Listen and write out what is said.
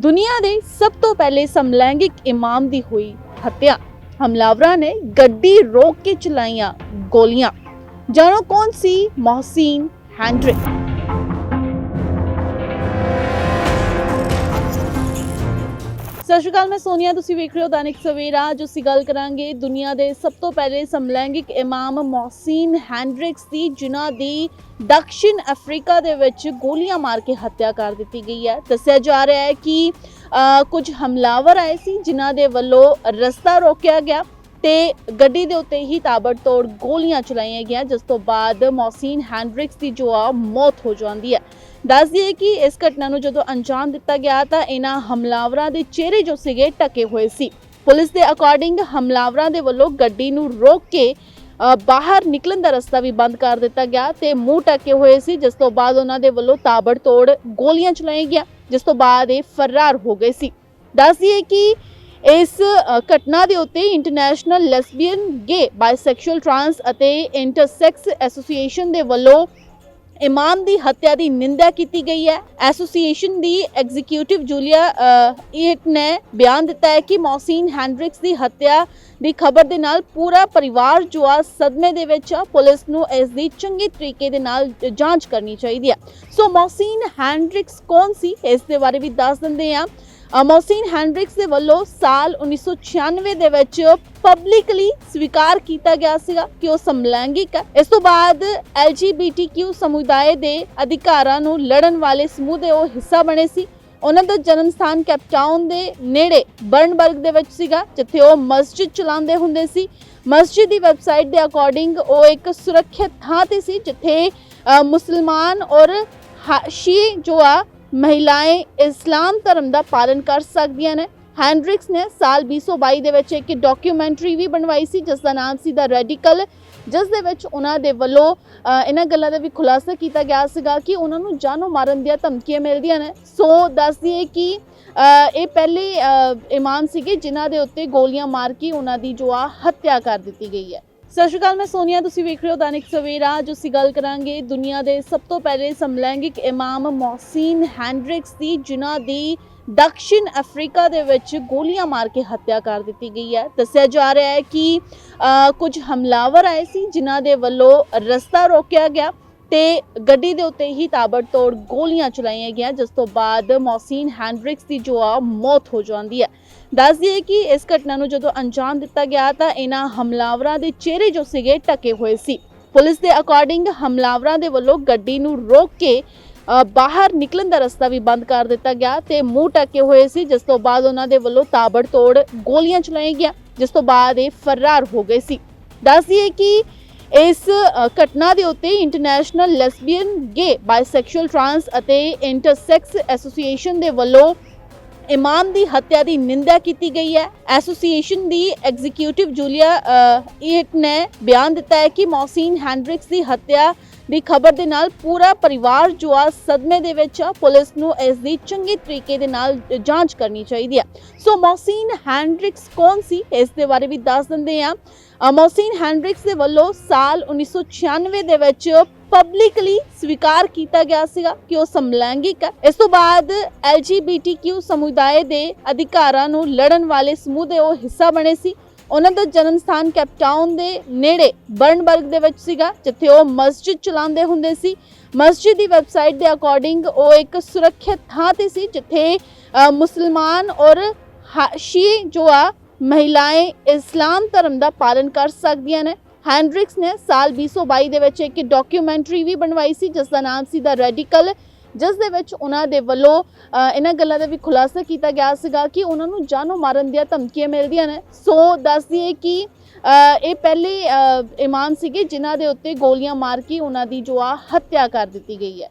ਦੁਨੀਆ ਦੇ ਸਭ ਤੋਂ ਪਹਿਲੇ ਸਮਲੈਂਗਿਕ ਇਮਾਮ ਦੀ ਹੋਈ ਹੱਤਿਆ। ਹਮਲਾਵਰਾਂ ਨੇ ਗੱਡੀ ਰੋਕ ਕੇ ਚਲਾਈਆਂ ਗੋਲੀਆਂ। ਜਾਣੋ ਕੌਣ ਸੀ ਮੋਹਸੀਨ ਹੈਂਡਰਿਕ? ਸਤਿ ਸ਼੍ਰੀ ਅਕਾਲ, ਮੈਂ ਸੋਨੀਆ, ਤੁਸੀਂ ਵੇਖ ਰਹੇ ਹੋ ਦੈਨਿਕ ਸਵੇਰਾ। ਜੋ ਅਸੀਂ ਗੱਲ ਕਰਾਂਗੇ ਦੁਨੀਆ ਦੇ ਸਭ ਤੋਂ ਪਹਿਲੇ ਸਮਲੈਂਗਿਕ ਇਮਾਮ ਮੋਹਸੀਨ ਹੈਂਡਰਿਕਸ ਦੀ, ਜਿਨ੍ਹਾਂ ਦੀ ਦਕਸ਼ਿਣ ਅਫਰੀਕਾ ਦੇ ਵਿੱਚ ਗੋਲੀਆਂ ਮਾਰ ਕੇ ਹੱਤਿਆ ਕਰ ਦਿੱਤੀ ਗਈ ਹੈ। ਦੱਸਿਆ ਜਾ ਰਿਹਾ ਹੈ ਕਿ ਕੁਝ ਹਮਲਾਵਰ ਆਏ ਸੀ, ਜਿਨ੍ਹਾਂ ਦੇ ਵੱਲੋਂ ਰਸਤਾ ਰੋਕਿਆ ਗਿਆ। ਤੇ ਗੱਡੀ ਦੇ ਉੱਤੇ ਹੀ ਤਾਬੜਤੋੜ ਗੋਲੀਆਂ ਚਲਾਈਆਂ ਗਈਆਂ, ਜਿਸ ਤੋਂ ਬਾਅਦ ਮੋਹਸੀਨ ਹੈਂਡਰਿਕਸ ਦੀ ਜੋ ਆ, ਮੌਤ ਹੋ ਜਾਂਦੀ ਹੈ। ਦੱਸ ਦਈਏ ਕਿ ਇਸ ਘਟਨਾ ਨੂੰ ਜਦੋਂ ਅੰਜਾਮ ਦਿੱਤਾ ਗਿਆ ਤਾਂ ਇਹਨਾਂ ਹਮਲਾਵਰਾਂ ਦੇ ਚਿਹਰੇ ਜੋ ਸੀਗੇ ਟਕੇ ਹੋਏ ਸੀ। ਪੁਲਿਸ ਦੇ ਅਕੋਰਡਿੰਗ ਹਮਲਾਵਰਾਂ ਦੇ ਵੱਲੋਂ ਗੱਡੀ ਨੂੰ ਰੋਕ ਕੇ ਬਾਹਰ ਨਿਕਲਣ ਦਾ ਰਸਤਾ ਵੀ ਬੰਦ ਕਰ ਦਿੱਤਾ ਗਿਆ ਤੇ ਮੂੰਹ ਟਕੇ ਹੋਏ ਸੀ, ਜਿਸ ਤੋਂ ਬਾਅਦ ਉਹਨਾਂ ਦੇ ਵੱਲੋਂ ਤਾਬੜਤੋੜ ਗੋਲੀਆਂ ਚਲਾਈਆਂ ਗਈਆਂ, ਜਿਸ ਤੋਂ ਬਾਅਦ ਇਹ ਫਰਾਰ ਹੋ ਗਏ ਸੀ। ਦੱਸ ਦਈਏ ਕਿ ਇਸ ਘਟਨਾ ਦੇ ਉੱਤੇ ਇੰਟਰਨੈਸ਼ਨਲ ਲੈਸਬੀਅਨ ਗੇ ਬਾਇਸੈਕਸ਼ੂਅਲ ਟਰਾਂਸ ਅਤੇ ਇੰਟਰਸੈਕਸ ਐਸੋਸੀਏਸ਼ਨ ਦੇ ਵੱਲੋਂ ਇਮਾਮ ਦੀ ਹੱਤਿਆ ਦੀ ਨਿੰਦਾ ਕੀਤੀ ਗਈ ਹੈ। ਐਸੋਸੀਏਸ਼ਨ ਦੀ ਐਗਜ਼ੀਕਿਊਟਿਵ ਜੂਲੀਆ ਅ, ਨੇ ਬਿਆਨ ਦਿੱਤਾ ਹੈ ਕਿ ਮੌਸੀਨ ਹੈਂਡਰਿਕਸ ਦੀ ਹੱਤਿਆ ਦੀ ਖਬਰ ਦੇ ਨਾਲ ਪੂਰਾ ਪਰਿਵਾਰ ਜੋ ਆ ਸਦਮੇ ਦੇ ਵਿੱਚ ਆ। ਪੁਲਿਸ ਨੂੰ ਇਸ ਦੀ ਚੰਗੇ ਤਰੀਕੇ ਦੇ ਨਾਲ ਜਾਂਚ ਕਰਨੀ ਚਾਹੀਦੀ ਹੈ। ਸੋ ਮੌਸੀਨ ਹੈਂਡਰਿਕਸ ਕੌਣ ਸੀ? ਇਸ ਦੇ ਬਾਰੇ ਵੀ ਦੱਸ ਦਿੰਦੇ ਆ ਮੌਸੀਨ ਹੈਂਡਰਿਕਸ ਦੇ ਵੱਲੋਂ ਸਾਲ 1996 ਦੇ ਵਿੱਚ ਪਬਲਿਕਲੀ ਸਵੀਕਾਰ ਕੀਤਾ ਗਿਆ ਸੀਗਾ ਕਿ ਉਹ ਸਮਲੈਂਗਿਕ ਹੈ। ਇਸ ਤੋਂ ਬਾਅਦ LGBTQ ਸਮੁਦਾਇ ਦੇ ਅਧਿਕਾਰਾਂ ਨੂੰ ਲੜਨ ਵਾਲੇ ਸਮੂਹ ਦੇ ਉਹ ਹਿੱਸਾ ਬਣੇ ਸੀ। ਉਹਨਾਂ ਦਾ ਜਨਮ ਸਥਾਨ ਕੈਪਟਾਊਨ ਦੇ ਨੇੜੇ ਬਰਨਬਰਗ ਦੇ ਵਿੱਚ ਸੀਗਾ, ਜਿੱਥੇ ਉਹ ਮਸਜਿਦ ਚਲਾਉਂਦੇ ਹੁੰਦੇ ਸੀ। ਮਸਜਿਦ ਦੀ ਵੈਬਸਾਈਟ ਦੇ ਅਕੋਰਡਿੰਗ ਉਹ ਇੱਕ ਸੁਰੱਖਿਅਤ ਥਾਂ ਤੇ ਸੀ, ਜਿੱਥੇ ਮੁਸਲਮਾਨ ਔਰ ਸ਼ੀ ਜੋ ਆ ਮਹਿਲਾएं ਇਸਲਾਮ ਧਰਮ ਦਾ ਪਾਲਨ ਕਰ ਸਕਦੀਆਂ ਨੇ। ਹੈਂਡਰਿਕਸ ਨੇ ਸਾਲ 2022 ਦੇ ਵਿੱਚ ਇੱਕ ਡਾਕੂਮੈਂਟਰੀ ਵੀ ਬਣਵਾਈ ਸੀ ਜਿਸ ਦਾ ਨਾਮ ਸੀ ਦਾ ਰੈਡੀਕਲ ਜਿਸ ਦੇ ਵਿੱਚ ਉਹਨਾਂ ਦੇ ਵੱਲੋਂ ਇਹਨਾਂ ਗੱਲਾਂ ਦਾ ਵੀ ਖੁਲਾਸਾ ਕੀਤਾ ਗਿਆ ਸੀਗਾ ਕਿ ਉਹਨਾਂ ਨੂੰ ਜਾਨੋਂ ਮਾਰਨ ਦੀਆਂ ਧਮਕੀਆਂ ਮਿਲਦੀਆਂ ਨੇ। ਸੋ ਦੱਸ ਦਈਏ ਕਿ ਇਹ ਪਹਿਲੇ ਅ, ਇਮਾਮ ਸੀਗੇ ਜਿਨ੍ਹਾਂ ਦੇ ਉੱਤੇ ਗੋਲੀਆਂ ਮਾਰ ਕੇ ਉਹਨਾਂ ਦੀ ਜੋ ਆ ਹੱਤਿਆ ਕਰ ਦਿੱਤੀ ਗਈ ਹੈ। ਸਤਿ ਸ਼੍ਰੀ ਅਕਾਲ, ਮੈਂ ਸੋਨੀਆ, ਤੁਸੀਂ ਵੇਖ ਰਹੇ ਹੋ ਦੈਨਿਕ ਸਵੇਰਾ। ਜੋ ਅਸੀਂ ਗੱਲ ਕਰਾਂਗੇ ਦੁਨੀਆ ਦੇ ਸਭ ਤੋਂ ਪਹਿਲੇ ਸਮਲੈਂਗਿਕ ਇਮਾਮ ਮੋਹਸੀਨ ਹੈਂਡਰਿਕਸ ਦੀ, ਜਿਨ੍ਹਾਂ ਦੀ ਦਕਸ਼ਿਣ ਅਫਰੀਕਾ ਦੇ ਵਿੱਚ ਗੋਲੀਆਂ ਮਾਰ ਕੇ ਹੱਤਿਆ ਕਰ ਦਿੱਤੀ ਗਈ ਹੈ। ਦੱਸਿਆ ਜਾ ਰਿਹਾ ਹੈ ਕਿ ਕੁਝ ਹਮਲਾਵਰ ਆਏ ਸੀ, ਜਿਨ੍ਹਾਂ ਦੇ ਵੱਲੋਂ ਰਸਤਾ ਰੋਕਿਆ ਗਿਆ। ਤੇ ਗੱਡੀ ਦੇ ਉੱਤੇ ਹੀ ਤਾਬੜਤੋੜ ਗੋਲੀਆਂ ਚਲਾਈਆਂ ਗਈਆਂ, ਜਿਸ ਤੋਂ ਬਾਅਦ ਮੌਸੀਨ ਹੈਂਡਰਿਕਸ ਦੀ ਜੋ ਆ, ਮੌਤ ਹੋ ਜਾਂਦੀ ਹੈ। ਦੱਸ ਦਈਏ ਕਿ ਇਸ ਘਟਨਾ ਨੂੰ ਜਦੋਂ ਅੰਜਾਮ ਦਿੱਤਾ ਗਿਆ ਤਾਂ ਇਹਨਾਂ ਹਮਲਾਵਰਾਂ ਦੇ ਚਿਹਰੇ ਜੋ ਸੀਗੇ ਟਕੇ ਹੋਏ ਸੀ। ਪੁਲਿਸ ਦੇ ਅਕੋਰਡਿੰਗ ਹਮਲਾਵਰਾਂ ਦੇ ਵੱਲੋਂ ਗੱਡੀ ਨੂੰ ਰੋਕ ਕੇ ਬਾਹਰ ਨਿਕਲਣ ਦਾ ਰਸਤਾ ਵੀ ਬੰਦ ਕਰ ਦਿੱਤਾ ਗਿਆ ਤੇ ਮੂੰਹ ਟਕੇ ਹੋਏ ਸੀ, ਜਿਸ ਤੋਂ ਬਾਅਦ ਉਹਨਾਂ ਦੇ ਵੱਲੋਂ ਤਾਬੜਤੋੜ ਗੋਲੀਆਂ ਚਲਾਈਆਂ ਗਈਆਂ, ਜਿਸ ਤੋਂ ਬਾਅਦ ਇਹ ਫਰਾਰ ਹੋ ਗਏ ਸੀ। ਦੱਸ ਦਈਏ ਕਿ ਇਸ ਘਟਨਾ ਦੇ ਉੱਤੇ ਇੰਟਰਨੈਸ਼ਨਲ ਲੈਸਬੀਅਨ ਗੇ ਬਾਇਸੈਕਸ਼ੂਅਲ ਟਰਾਂਸ ਅਤੇ ਇੰਟਰਸੈਕਸ ਐਸੋਸੀਏਸ਼ਨ ਦੇ ਵੱਲੋਂ ਇਮਾਮ ਦੀ ਹੱਤਿਆ ਦੀ ਨਿੰਦਾ ਕੀਤੀ ਗਈ ਹੈ। ਐਸੋਸੀਏਸ਼ਨ ਦੀ ਐਗਜ਼ੀਕਿਊਟਿਵ ਜੂਲੀਆ ਅ, ਨੇ ਬਿਆਨ ਦਿੱਤਾ ਹੈ ਕਿ ਮੌਸੀਨ ਹੈਂਡਰਿਕਸ ਦੀ ਹੱਤਿਆ ਦੀ ਖਬਰ ਦੇ ਨਾਲ ਪੂਰਾ ਪਰਿਵਾਰ ਜੋ ਆ ਸਦਮੇ ਦੇ ਵਿੱਚ ਆ। ਪੁਲਿਸ ਨੂੰ ਇਸ ਦੀ ਚੰਗੇ ਤਰੀਕੇ ਦੇ ਨਾਲ ਜਾਂਚ ਕਰਨੀ ਚਾਹੀਦੀ ਹੈ ਸੋ ਮੌਸੀਨ ਹੈਂਡਰਿਕਸ ਕੌਣ ਸੀ? ਇਸ ਦੇ ਬਾਰੇ ਵੀ ਦੱਸ ਦਿੰਦੇ ਆ। ਮੌਸੀਨ ਹੈਂਡਰਿਕਸ ਦੇ ਵੱਲੋਂ ਸਾਲ 1996 ਦੇ ਵਿੱਚ ਪਬਲਿਕਲੀ ਸਵੀਕਾਰ ਕੀਤਾ ਗਿਆ ਸੀਗਾ ਕਿ ਉਹ ਸਮਲੈਂਗਿਕ ਹੈ ਇਸ ਤੋਂ ਬਾਅਦ LGBTQ ਸਮੁਦਾਇ ਦੇ ਅਧਿਕਾਰਾਂ ਨੂੰ ਲੜਨ ਵਾਲੇ ਸਮੂਹ ਦੇ ਉਹ ਹਿੱਸਾ ਬਣੇ ਸੀ। ਉਹਨਾਂ ਦਾ ਜਨਮ ਸਥਾਨ ਕੈਪਟਾਊਨ ਦੇ ਨੇੜੇ ਬਰਨਬਰਗ ਦੇ ਵਿੱਚ ਸੀਗਾ, ਜਿੱਥੇ ਉਹ ਮਸਜਿਦ ਚਲਾਉਂਦੇ ਹੁੰਦੇ ਸੀ। ਮਸਜਿਦ ਦੀ ਵੈਬਸਾਈਟ ਦੇ ਅਕੋਰਡਿੰਗ ਉਹ ਇੱਕ ਸੁਰੱਖਿਅਤ ਥਾਂ ਤੇ ਸੀ, ਜਿੱਥੇ ਮੁਸਲਮਾਨ ਔਰ ਹਾ- ਜੋ ਆ ਮਹਿਲਾएं ਇਸਲਾਮ ਧਰਮ ਦਾ ਪਾਲਨ ਕਰ ਸਕਦੀਆਂ ਨੇ। ਹੈਂਡਰਿਕਸ ਨੇ ਸਾਲ 2022 ਦੇ ਵਿੱਚ ਇੱਕ ਡਾਕੂਮੈਂਟਰੀ ਵੀ ਬਣਵਾਈ ਸੀ, ਜਿਸ ਦਾ ਨਾਮ ਸੀ ਦਾ ਰੈਡੀਕਲ ਜਿਸ ਦੇ ਵਿੱਚ ਉਹਨਾਂ ਦੇ ਵੱਲੋਂ ਇਹਨਾਂ ਗੱਲਾਂ ਦਾ ਵੀ ਖੁਲਾਸਾ ਕੀਤਾ ਗਿਆ ਸੀਗਾ ਕਿ ਉਹਨਾਂ ਨੂੰ ਜਾਨੋਂ ਮਾਰਨ ਦੀਆਂ ਧਮਕੀਆਂ ਮਿਲਦੀਆਂ ਨੇ। ਸੋ ਦੱਸ ਦਈਏ ਕਿ ਇਹ ਪਹਿਲੇ ਇਮਾਮ ਸੀਗੇ ਜਿਨ੍ਹਾਂ ਦੇ ਉੱਤੇ ਗੋਲੀਆਂ ਮਾਰ ਕੇ ਉਹਨਾਂ ਦੀ ਜੋ ਆ ਹੱਤਿਆ ਕਰ ਦਿੱਤੀ ਗਈ ਹੈ।